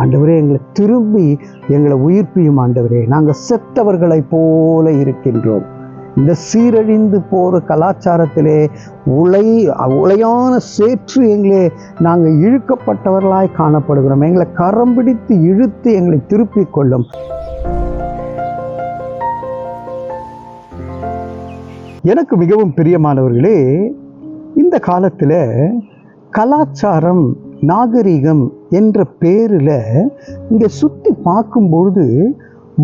ஆண்டவரே எங்களை திரும்பி எங்களை உயிர்ப்பியும் ஆண்டவரே. நாங்கள் செத்தவர்களைப் போல இருக்கின்றோம். இந்த சீரழிந்து போகிற கலாச்சாரத்திலே உலை உலையான சேற்று எங்களே நாங்கள் இழுக்கப்பட்டவர்களாய் காணப்படுகிறோம். எங்களை கரம் பிடித்து இழுத்து எங்களை திருப்பிக் கொள்ளும். எனக்கு மிகவும் பிரியமானவர்களே இந்த காலத்தில் கலாச்சாரம் நாகரிகம் என்ற பேரில் இங்கே சுற்றி பார்க்கும்பொழுது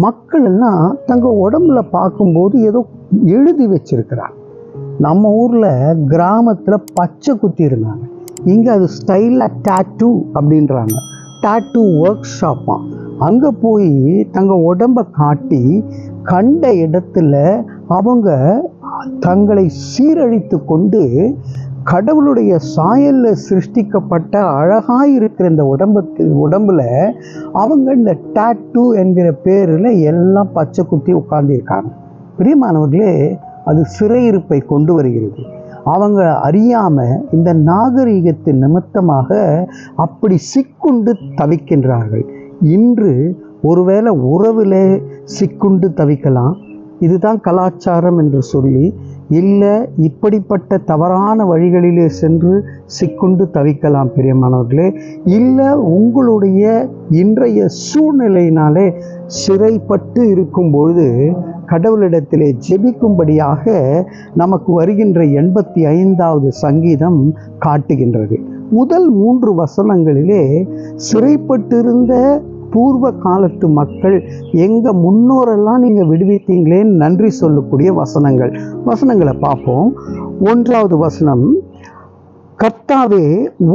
மக்கள் எல்லாம் தங்கள் உடம்புல பார்க்கும்போது ஏதோ எழுதி வச்சிருக்கிறாங்க. நம்ம ஊரில் கிராமத்தில் பச்சை குத்தி இருந்தாங்க. இங்கே அது ஸ்டைலாக டாட்டூ அப்படின்றாங்க. டாட்டூ ஒர்க் ஷாப்பாக அங்கே போய் தங்கள் உடம்பை காட்டி கண்ட இடத்துல அவங்க தங்களை சீரழித்து கொண்டு கடவுளுடைய சாயல்ல சிருஷ்டிக்கப்பட்ட அழகாக இருக்கிற இந்த உடம்புக்கு உடம்புல அவங்க இந்த டாட்டூ என்கிற பேரில் எல்லாம் பச்சை குத்தி உட்கார்ந்துருக்காங்க. பிரியமானவர்களே அது சிறையிருப்பை கொண்டு வருகிறது. அவங்க அறியாமல் இந்த நாகரீகத்தின் நிமித்தமாக அப்படி சிக்குண்டு தவிக்கின்றார்கள். இன்று ஒருவேளை உறவிலே சிக்குண்டு தவிக்கலாம். இதுதான் கலாச்சாரம் என்று சொல்லி இல்லை இப்படிப்பட்ட தவறான வழிகளிலே சென்று சிக்குண்டு தவிக்கலாம் பிரியமானவர்களே. இல்லை உங்களுடைய இன்றைய சூழ்நிலையினாலே சிறைப்பட்டு இருக்கும் பொழுது கடவுளிடத்திலே ஜெபிக்கும்படியாக நமக்கு வருகின்ற எண்பத்தி ஐந்தாவது சங்கீதம் காட்டுகின்றது. முதல் மூன்று வசனங்களிலே சிறைப்பட்டிருந்த பூர்வ காலத்து மக்கள் எங்கள் முன்னோரெல்லாம் நீங்கள் விடுவித்தீங்களேன்னு நன்றி சொல்லக்கூடிய வசனங்கள். வசனங்களை பார்ப்போம். ஒன்றாவது வசனம் கர்த்தாவே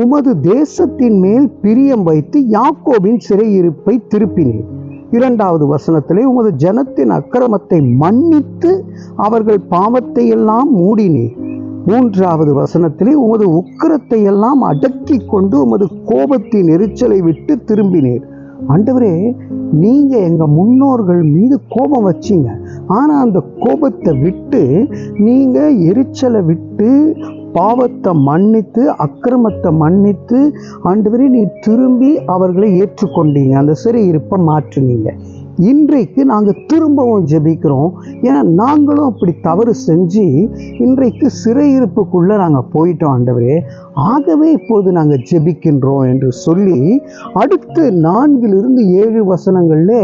உமது தேசத்தின் மேல் பிரியம் வைத்து யாக்கோபின் சிறையிருப்பை திருப்பினீர். இரண்டாவது வசனத்திலே உமது ஜனத்தின் அக்கிரமத்தை மன்னித்து அவர்கள் பாவத்தை எல்லாம் மூடினீர். மூன்றாவது வசனத்திலே உமது உக்கிரத்தை எல்லாம் அடக்கி கொண்டு உமது கோபத்தின் எரிச்சலை விட்டு திரும்பினீர். ஆண்டவரே நீங்கள் எங்கள் முன்னோர்கள் மீது கோபம் வச்சிங்க. ஆனால் அந்த கோபத்தை விட்டு நீங்கள் எரிச்சலை விட்டு பாவத்தை மன்னித்து அக்கிரமத்தை மன்னித்து ஆண்டவரே நீ திரும்பி அவர்களை ஏற்றுக்கொண்டீங்க. அந்த சிறையிருப்பை மாற்றினீங்க. இன்றைக்கு நாங்கள் திரும்பவும் ஜெபிக்கிறோம். ஏன்னா நாங்களும் அப்படி தவறு செஞ்சு இன்றைக்கு சிறையிருப்புக்குள்ளே நாங்கள் போயிட்டோம் ஆண்டவரே. ஆகவே இப்போது நாங்கள் ஜெபிக்கின்றோம் என்று சொல்லி அடுத்து நான்கிலிருந்து ஏழு வசனங்களிலே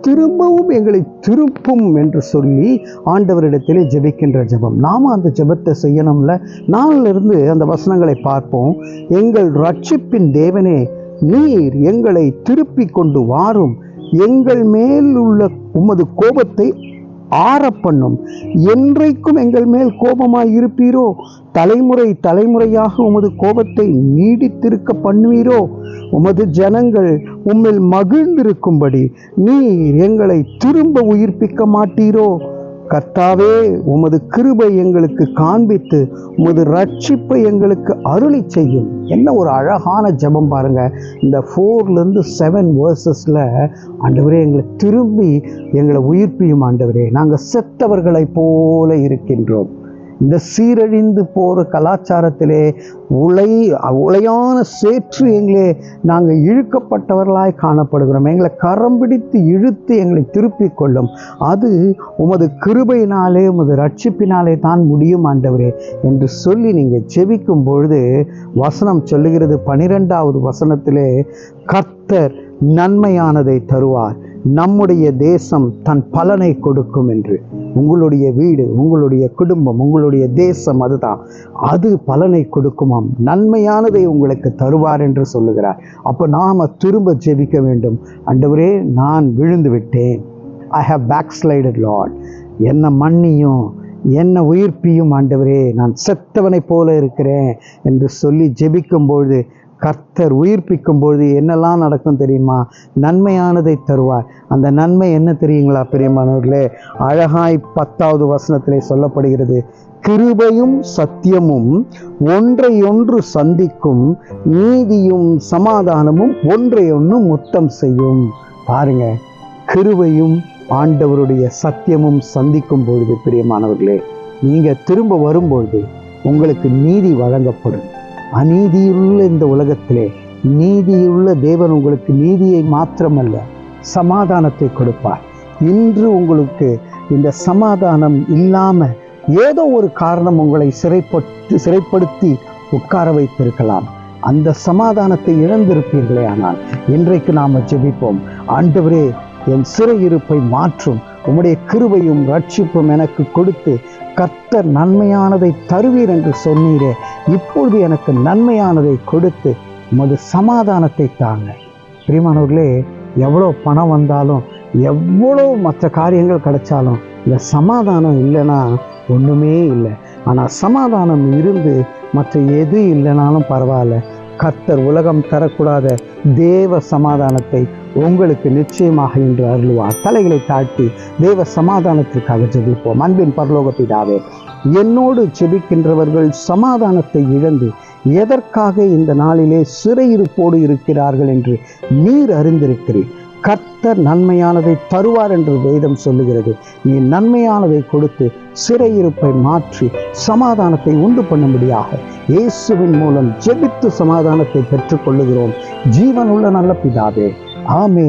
திரும்பவும் எங்களை திருப்பும் என்று சொல்லி ஆண்டவரிடத்திலே ஜெபிக்கின்ற ஜெபம். நாம அந்த ஜெபத்தை செய்யணும்ல? நாளிலிருந்து அந்த வசனங்களை பார்ப்போம். எங்கள் ரட்சிப்பின் தேவனே நீர் எங்களை திருப்பி கொண்டு வாரும். எங்கள் மேல் உள்ள உமது கோபத்தை ஆற பண்ணும் என்றைக்கும் எங்கள் மேல் கோபமாய் இருப்பீரோ? தலைமுறை தலைமுறையாக உமது கோபத்தை நீடித்திருக்க பண்ணுவீரோ? உமது ஜனங்கள் உம்மில் மகிழ்ந்திருக்கும்படி நீர் எங்களை திரும்ப உயிர்ப்பிக்க மாட்டீரோ? கர்த்தாவே உமது கிருபை எங்களுக்கு காண்பித்து உமது ரட்சிப்பை எங்களுக்கு அருளி செய்யும். என்ன ஒரு அழகான ஜெபம் பாருங்க. இந்த ஃபோர்லேருந்து செவன் வேர்சஸில் ஆண்டவரே எங்களை திரும்பி எங்களை உயிர்ப்பியும் ஆண்டவரே. நாங்கள் செத்தவர்களைப் போல இருக்கின்றோம். இந்த சீரழிந்து போகிற கலாச்சாரத்திலே உலை உலையான சேற்று எங்களே நாங்கள் இழுக்கப்பட்டவர்களாய் காணப்படுகிறோம். எங்களை கரம் பிடித்து இழுத்து எங்களை திருப்பிக் கொள்ளும். அது உமது கிருபையினாலே உமது ரட்சிப்பினாலே தான் முடியும் ஆண்டவரே என்று சொல்லி நீங்கள் ஜெபிக்கும் பொழுது வசனம் சொல்லுகிறது. பனிரெண்டாவது வசனத்திலே கர்த்தர் நன்மையானதை தருவார். நம்முடைய தேசம் தன் பலனை கொடுக்கும் என்று. உங்களுடைய வீடு உங்களுடைய குடும்பம் உங்களுடைய தேசம் அதுதான். அது பலனை கொடுக்குமாம். நன்மையானதை உங்களுக்கு தருவார் என்று சொல்லுகிறார். அப்போ நாம் திரும்ப ஜெபிக்க வேண்டும். அண்டவரே நான் விழுந்து விட்டேன். I have back slided Lord என்ன மன்னியும் என்ன உயிர்ப்பியும் ஆண்டவரே நான் செத்தவனைப் போல இருக்கிறேன் என்று சொல்லி ஜெபிக்கும்பொழுது கர்த்தர் உயிர்ப்பிக்கும் பொழுது என்னெல்லாம் நடக்கும் தெரியுமா? நன்மையானதை தருவார். அந்த நன்மை என்ன தெரியுங்களா பிரியமானவர்களே? அழகாய் பத்தாவது வசனத்திலே சொல்லப்படுகிறது கிருபையும் சத்தியமும் ஒன்றையொன்று சந்திக்கும் நீதியும் சமாதானமும் ஒன்றையொன்று முத்தம் செய்யும். பாருங்க கிருபையும் ஆண்டவருடைய சத்தியமும் சந்திக்கும் பொழுது பிரியமானவர்களே நீங்கள் திரும்ப வரும்பொழுது உங்களுக்கு நீதி வழங்கப்படும். அநீதியுள்ள இந்த உலகத்திலே நீதியுள்ள தேவன் உங்களுக்கு நீதியை மாத்திரமல்ல சமாதானத்தை கொடுப்பார். இன்று உங்களுக்கு இந்த சமாதானம் இல்லாம ஏதோ ஒரு காரணம் உங்களை சிறைப்பட்டு சிறைப்படுத்தி உட்கார வைத்திருக்கலாம். அந்த சமாதானத்தை இழந்திருப்பீர்களே ஆனால் இன்றைக்கு நாம ஜெபிப்போம். ஆண்டவரே என் சிறையிருப்பை மாற்றும். உம்முடைய கிருபையும் ரட்சிப்பும் எனக்கு கொடுத்து கர்த்தர் நன்மையானதை தருவீர் என்று சொன்னீரே. இப்பொழுது எனக்கு நன்மையானதை கொடுத்து உமது சமாதானத்தை தாங்க. பிரிமானவர்களே எவ்வளோ பணம் வந்தாலும் எவ்வளோ மற்ற காரியங்கள் கிடைச்சாலும் இந்த சமாதானம் இல்லைன்னா ஒன்றுமே இல்லை. ஆனால் சமாதானம் இருந்து மற்ற எது இல்லைனாலும் பரவாயில்ல. கர்த்தர் உலகம் தரக்கூடாத தேவ சமாதானத்தை உங்களுக்கு நிச்சயமாக இன்று அருள்வார். தலைகளை தாட்டி தேவ சமாதானத்திற்காக ஜெபிப்போம். அன்பின் பரலோக பிதாவே என்னோடு செபிக்கின்றவர்கள் சமாதானத்தை இழந்து எதற்காக இந்த நாளிலே சிறையிருப்போடு இருக்கிறார்கள் என்று நீர் அறிந்திருக்கிறீர். கர்த்தர் நன்மையானதை தருவார் என்று வேதம் சொல்லுகிறது. நீ நன்மையானதை கொடுத்து சிறையிருப்பை மாற்றி சமாதானத்தை உண்டு பண்ணும்படியாக இயேசுவின் மூலம் ஜெபித்து சமாதானத்தை பெற்றுக்கொள்ளுகிறோம். ஜீவனுள்ள நல்ல பிதாவே. ஆமே